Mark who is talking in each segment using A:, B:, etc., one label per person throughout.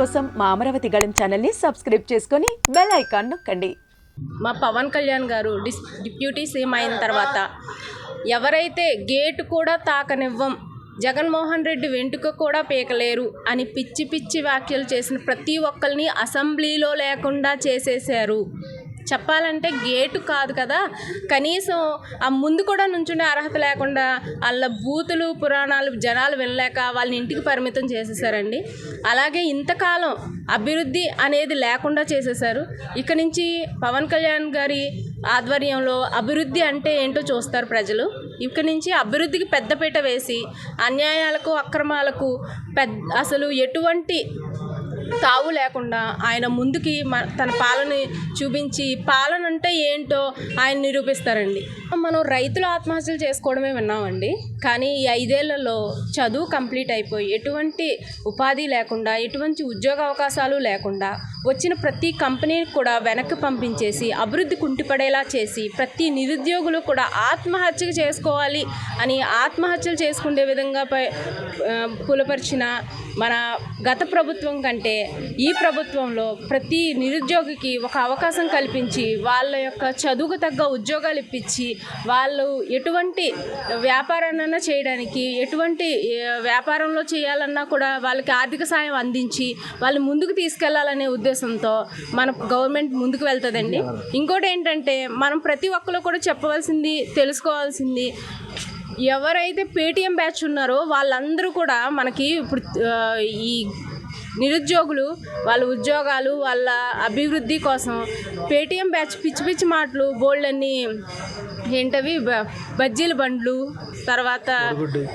A: కోసం మా అమరావతి గళం ఛానల్ని సబ్స్క్రైబ్ చేసుకొని బెల్ ఐకాన్ నొక్కండి.
B: మా పవన్ కళ్యాణ్ గారు డిస్ డిప్యూటీ సీఎం అయిన తర్వాత ఎవరైతే గేటు కూడా తాకనివ్వం జగన్మోహన్ రెడ్డి వెంటుక కూడా పీకలేరు అని పిచ్చి పిచ్చి వ్యాఖ్యలు చేసిన ప్రతి ఒక్కరిని అసెంబ్లీలో లేకుండా చేసేశారు. చెప్పాలంటే గేటు కాదు కదా. కనీసం ఆ ముందు కూడా నుంచునే అర్హత లేకుండా వాళ్ళ బూతులు పురాణాలు జనాలు వినలేక వాళ్ళని ఇంటికి పరిమితం చేసేసారండి. అలాగే ఇంతకాలం అభివృద్ధి అనేది లేకుండా చేసేసారు. ఇక నుంచి పవన్ కళ్యాణ్ గారి ఆధ్వర్యంలో అభివృద్ధి అంటే ఏంటో చూస్తారు ప్రజలు. ఇక నుంచి అభివృద్ధికి పెద్దపీట వేసి అన్యాయాలకు అక్రమాలకు పెద్ద అసలు ఎటువంటి తావు లేకుండా ఆయన ముందుకి తన పాలన చూపించి పాలన అంటే ఏంటో ఆయన నిరూపిస్తారండి. మనం రైతులు ఆత్మహత్యలు చేసుకోవడమే విన్నామండి. కానీ ఈ ఐదేళ్ళలో చదువు కంప్లీట్ అయిపోయి ఎటువంటి ఉపాధి లేకుండా ఎటువంటి ఉద్యోగ అవకాశాలు లేకుండా వచ్చిన ప్రతి కంపెనీని కూడా వెనక్కి పంపించేసి అభివృద్ధి కుంటిపడేలా చేసి ప్రతి నిరుద్యోగులు కూడా ఆత్మహత్య చేసుకోవాలి అని ఆత్మహత్యలు చేసుకునే విధంగా పులపరిచిన మన గత ప్రభుత్వం కంటే ఈ ప్రభుత్వంలో ప్రతి నిరుద్యోగికి ఒక అవకాశం కల్పించి వాళ్ళ యొక్క చదువుకు తగ్గ ఉద్యోగాలు ఇప్పించి వాళ్ళు ఎటువంటి వ్యాపారాన్నైనా చేయడానికి ఎటువంటి వ్యాపారంలో చేయాలన్నా కూడా వాళ్ళకి ఆర్థిక సాయం అందించి వాళ్ళు ముందుకు తీసుకెళ్ళాలనే ఉద్దేశంతో మన గవర్నమెంట్ ముందుకు వెళ్తుందండి. ఇంకోటి ఏంటంటే మనం ప్రతి ఒక్కరు కూడా చెప్పవలసింది తెలుసుకోవాల్సింది ఎవరైతే పేటిఎం బ్యాచ్ ఉన్నారో వాళ్ళందరూ కూడా మనకి ఇప్పుడు ఈ నిరుద్యోగులు వాళ్ళ ఉద్యోగాలు వాళ్ళ అభివృద్ధి కోసం పేటిఎం బ్యాచ్ పిచ్చి పిచ్చి మాటలు బోల్డ్ అన్ని ఏంటవి? బ- బజ్జీల బండ్లు తర్వాత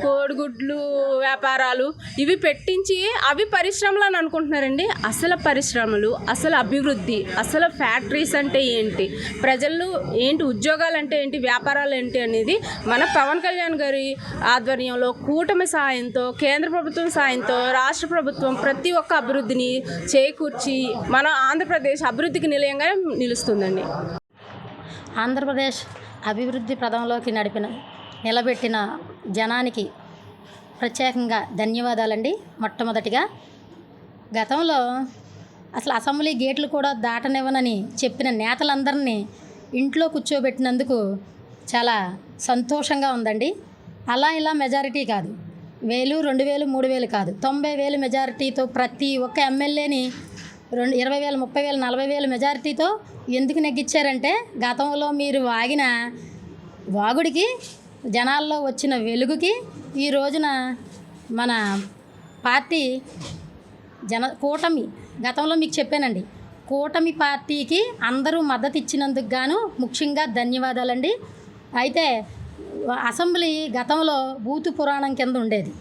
B: కోడిగుడ్లు వ్యాపారాలు. ఇవి పెట్టించి అవి పరిశ్రమలు అని అనుకుంటున్నారండి. అసలు పరిశ్రమలు అసలు అభివృద్ధి అసలు ఫ్యాక్టరీస్ అంటే ఏంటి? ప్రజలు ఏంటి ఉద్యోగాలు అంటే ఏంటి వ్యాపారాలు ఏంటి అనేది మన పవన్ కళ్యాణ్ గారి ఆధ్వర్యంలో కూటమి సాయంతో కేంద్ర ప్రభుత్వం సాయంతో రాష్ట్ర ప్రభుత్వం ప్రతి ఒక్క అభివృద్ధిని చేకూర్చి మన ఆంధ్రప్రదేశ్ అభివృద్ధికి నిలయంగా నిలుస్తుందండి.
C: ఆంధ్రప్రదేశ్ అభివృద్ధి పదంలోకి నడిపిన నిలబెట్టిన జనానికి ప్రత్యేకంగా ధన్యవాదాలండి. మొట్టమొదటిగా గతంలో అసలు అసెంబ్లీ గేట్లు కూడా దాటనివ్వనని చెప్పిన నేతలందరినీ ఇంట్లో కూర్చోబెట్టినందుకు చాలా సంతోషంగా ఉందండి. అలా ఇలా మెజారిటీ కాదు. వేలు రెండు వేలు మూడు వేలు కాదు. తొంభై వేలు మెజారిటీతో ప్రతి ఒక్క ఎమ్మెల్యేని రెండు ఇరవై వేల ముప్పై వేల నలభై వేల మెజారిటీతో ఎందుకు నెగ్గించారంటే గతంలో మీరు వాగిన వాగుడికి జనాల్లో వచ్చిన వెలుగుకి ఈ రోజున మన పార్టీ జన కూటమి గతంలో మీకు చెప్పానండి కూటమి పార్టీకి అందరూ మద్దతు ఇచ్చినందుకు గాను ముఖ్యంగా ధన్యవాదాలండి. అయితే అసెంబ్లీ గతంలో బూతు పురాణం కింద ఉండేది.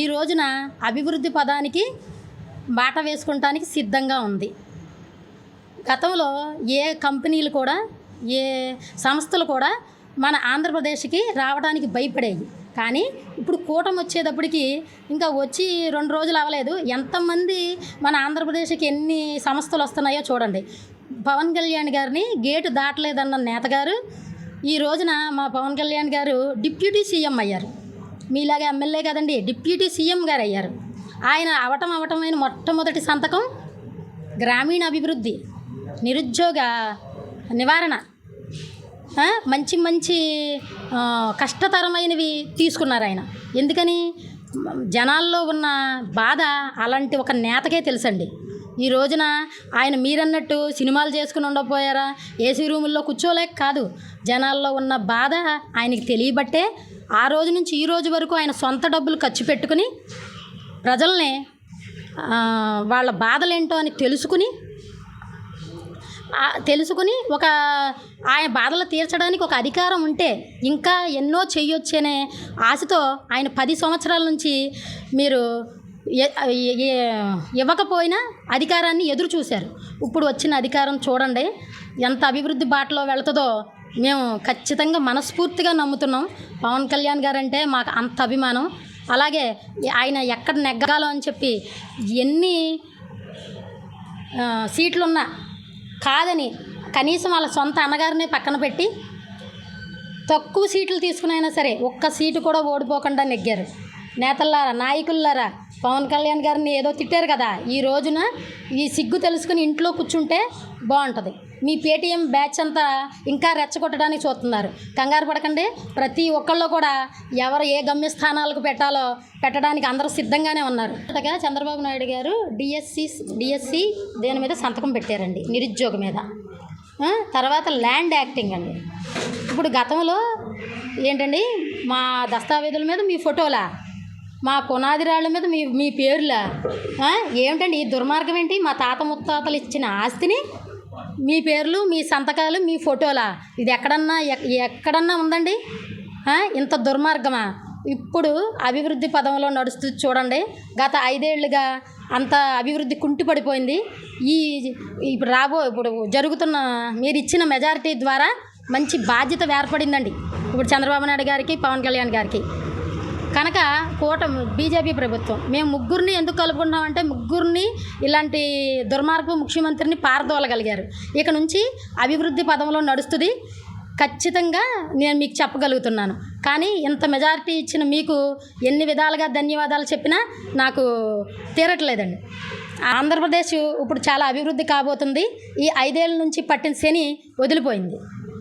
C: ఈ రోజున అభివృద్ధి పదానికి బాట వేసుకుంటానికి సిద్ధంగా ఉంది. గతంలో ఏ కంపెనీలు కూడా ఏ సంస్థలు కూడా మన ఆంధ్రప్రదేశ్కి రావడానికి భయపడేవి. కానీ ఇప్పుడు కూటమి వచ్చేటప్పటికి ఇంకా వచ్చి రెండు రోజులు అవ్వలేదు. ఎంతమంది మన ఆంధ్రప్రదేశ్కి ఎన్ని సంస్థలు వస్తున్నాయో చూడండి. పవన్ కళ్యాణ్ గారిని గేటు దాటలేదన్న నేతగారు ఈ రోజున మా పవన్ కళ్యాణ్ గారు డిప్యూటీ సీఎం అయ్యారు. మీలాగా ఎమ్మెల్యే కదండి డిప్యూటీ సీఎం గారు అయ్యారు ఆయన అవటం అవటమైన మొట్టమొదటి సంతకం గ్రామీణ అభివృద్ధి నిరుద్యోగ నివారణ మంచి మంచి కష్టతరమైనవి తీసుకున్నారు ఆయన. ఎందుకని? జనాల్లో ఉన్న బాధ అలాంటి ఒక నేతకే తెలుసండి. ఈ రోజున ఆయన మీరన్నట్టు సినిమాలు చేసుకుని ఉండకపోయారా ఏసీ రూముల్లో కూర్చోలేక కాదు. జనాల్లో ఉన్న బాధ ఆయనకి తెలియబట్టే ఆ రోజు నుంచి ఈ రోజు వరకు ఆయన సొంత డబ్బులు ఖర్చు పెట్టుకుని ప్రజల్ని వాళ్ళ బాధలేంటో అని తెలుసుకుని తెలుసుకుని ఒక ఆయన బాధలు తీర్చడానికి ఒక అధికారం ఉంటే ఇంకా ఎన్నో చేయొచ్చనే ఆశతో ఆయన పది సంవత్సరాల నుంచి మీరు ఇవ్వకపోయినా అధికారాన్ని ఎదురు చూశారు. ఇప్పుడు వచ్చిన అధికారం చూడండి ఎంత అభివృద్ధి బాటలో వెళుతుందో మేము ఖచ్చితంగా మనస్ఫూర్తిగా నమ్ముతున్నాం. పవన్ కళ్యాణ్ గారంటే మాకు అంత అభిమానం. అలాగే ఆయన ఎక్కడ నెగ్గాలో అని చెప్పి ఎన్ని సీట్లున్నా కాదని కనీసం వాళ్ళ సొంత అన్నగారినే పక్కన పెట్టి తక్కువ సీట్లు తీసుకునైనా సరే ఒక్క సీటు కూడా ఓడిపోకుండా నెగ్గారు. నేతల్లారా నాయకుల్లారా పవన్ కళ్యాణ్ గారిని ఏదో తిట్టారు కదా ఈ రోజున ఈ సిగ్గు తెలుసుకుని ఇంట్లో కూర్చుంటే బాగుంటుంది. మీ పేటీఎం బ్యాచ్ అంతా ఇంకా రెచ్చగొట్టడానికి చూస్తున్నారు. కంగారు పడకండి. ప్రతి ఒక్కళ్ళు కూడా ఎవరు ఏ గమ్యస్థానాలకు పెట్టాలో పెట్టడానికి అందరూ సిద్ధంగానే ఉన్నారు. చంద్రబాబు నాయుడు గారు డిఎస్సి డిఎస్సి దేని మీద సంతకం పెట్టారండి నిరుద్యోగం మీద. తర్వాత ల్యాండ్ యాక్టింగ్ అండి. ఇప్పుడు గతంలో ఏంటండి మా దస్తావేజుల మీద మీ ఫోటోలా మా పునాదిరాళ్ళ మీద మీ మీ పేర్లా ఏమిటండి ఈ దుర్మార్గం ఏంటి? మా తాత ముత్తాతలు ఇచ్చిన ఆస్తిని మీ పేర్లు మీ సంతకాలు మీ ఫోటోలా? ఇది ఎక్కడన్నా ఎక్- ఎక్కడన్నా ఉందండి? ఇంత దుర్మార్గమా? ఇప్పుడు అభివృద్ధి పదంలో నడుస్తూ చూడండి. గత ఐదేళ్ళుగా అంత అభివృద్ధి కుంటిపడిపోయింది. ఈ ఇప్పుడు రాబో ఇప్పుడు జరుగుతున్న మీరు ఇచ్చిన మెజారిటీ ద్వారా మంచి బాధ్యత ఏర్పడిందండి. ఇప్పుడు చంద్రబాబు నాయుడు గారికి పవన్ కళ్యాణ్ గారికి. కనుక కూటమి బీజేపీ ప్రభుత్వం మేము ముగ్గురిని ఎందుకు కలుపుకున్నామంటే ముగ్గురిని ఇలాంటి దుర్మార్గపు ముఖ్యమంత్రిని పారదోలగలిగారు. ఇక నుంచి అభివృద్ధి పదంలో నడుస్తుంది. ఖచ్చితంగా నేను మీకు చెప్పగలుగుతున్నాను. కానీ ఇంత మెజారిటీ ఇచ్చిన మీకు ఎన్ని విధాలుగా ధన్యవాదాలు చెప్పినా నాకు తీరట్లేదండి. ఆంధ్రప్రదేశ్ ఇప్పుడు చాలా అభివృద్ధి కాబోతుంది. ఈ ఐదేళ్ళ నుంచి పట్టిన శని వదిలిపోయింది.